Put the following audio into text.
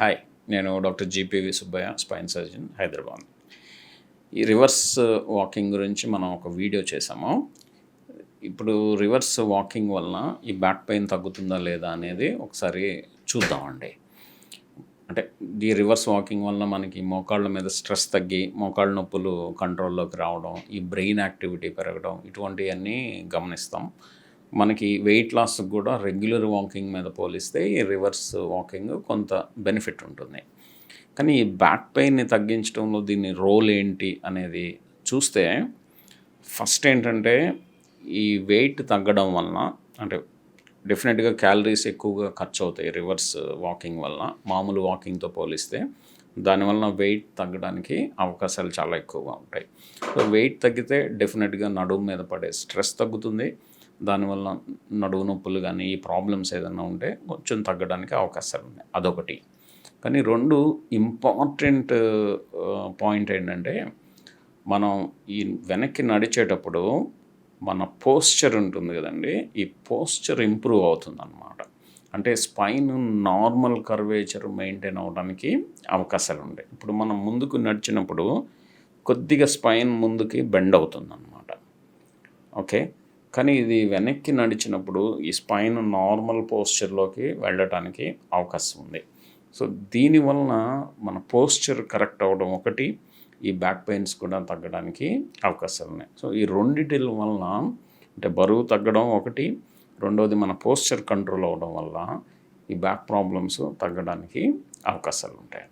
Hi నేను doctor GPV Subbaiah spine surgeon Hyderabad. ఈ reverse walking గురించి మనం ఒక వీడియో చేసాము ఇప్పుడు రివర్స్ వాకింగ్ వలన ఈ బ్యాక్ పెయిన్ తగ్గుతుందా లేదా అనేది ఒకసారి చూద్దామండి. అంటే ఈ రివర్స్ వాకింగ్ వలన మనకి మోకాళ్ళ మీద స్ట్రెస్ తగ్గి మోకాళ్ళ నొప్పులు కంట్రోల్లోకి రావడం ఈ బ్రెయిన్ యాక్టివిటీ పెరగడం ఇటువంటివన్నీ గమనిస్తాం. మనకి వెయిట్ లాస్ కూడా రెగ్యులర్ వాకింగ్ మీద పోలిస్తే ఈ రివర్స్ వాకింగ్ కొంత బెనిఫిట్ ఉంటుంది. కానీ ఈ బ్యాక్ పెయిన్ని తగ్గించడంలో దీని రోల్ ఏంటి అనేది చూస్తే ఫస్ట్ ఏంటంటే ఈ వెయిట్ తగ్గడం వలన అంటే డెఫినెట్గా క్యాలరీస్ ఎక్కువగా ఖర్చు అవుతాయి రివర్స్ వాకింగ్ వలన మామూలు వాకింగ్తో పోలిస్తే. దానివల్ల వెయిట్ తగ్గడానికి అవకాశాలు చాలా ఎక్కువగా ఉంటాయి. సో వెయిట్ తగ్గితే డెఫినెట్గా నడుము మీద పడే స్ట్రెస్ తగ్గుతుంది. దానివల్ల నడువు నొప్పులు కానీ ఈ ప్రాబ్లమ్స్ ఏదైనా ఉంటే కొంచెం తగ్గడానికి అవకాశాలు ఉన్నాయి. అదొకటి. కానీ రెండు ఇంపార్టెంట్ పాయింట్ ఏంటంటే మనం ఈ వెనక్కి నడిచేటప్పుడు మన పోస్చర్ ఉంటుంది కదండి ఈ పోస్చర్ ఇంప్రూవ్ అవుతుంది అనమాట అంటే స్పైన్ నార్మల్ కర్వేచర్ మెయింటైన్ అవ్వడానికి అవకాశాలు ఉంటాయి. ఇప్పుడు మనం ముందుకు నడిచినప్పుడు కొద్దిగా స్పైన్ ముందుకి బెండ్ అవుతుంది అనమాట ఓకే? కానీ ఇది వెనక్కి నడిచినప్పుడు ఈ స్పైన్ నార్మల్ పోస్చర్లోకి వెళ్ళటానికి అవకాశం ఉంది. సో దీనివలన మన పోస్చర్ కరెక్ట్ అవ్వడం ఒకటి ఈ బ్యాక్ పెయిన్స్ కూడా తగ్గడానికి అవకాశాలు ఉన్నాయి. సో ఈ రెండిటి వలన అంటే బరువు తగ్గడం ఒకటి రెండోది మన పోస్చర్ కంట్రోల్ అవ్వడం వల్ల ఈ బ్యాక్ ప్రాబ్లమ్స్ తగ్గడానికి అవకాశాలు ఉంటాయి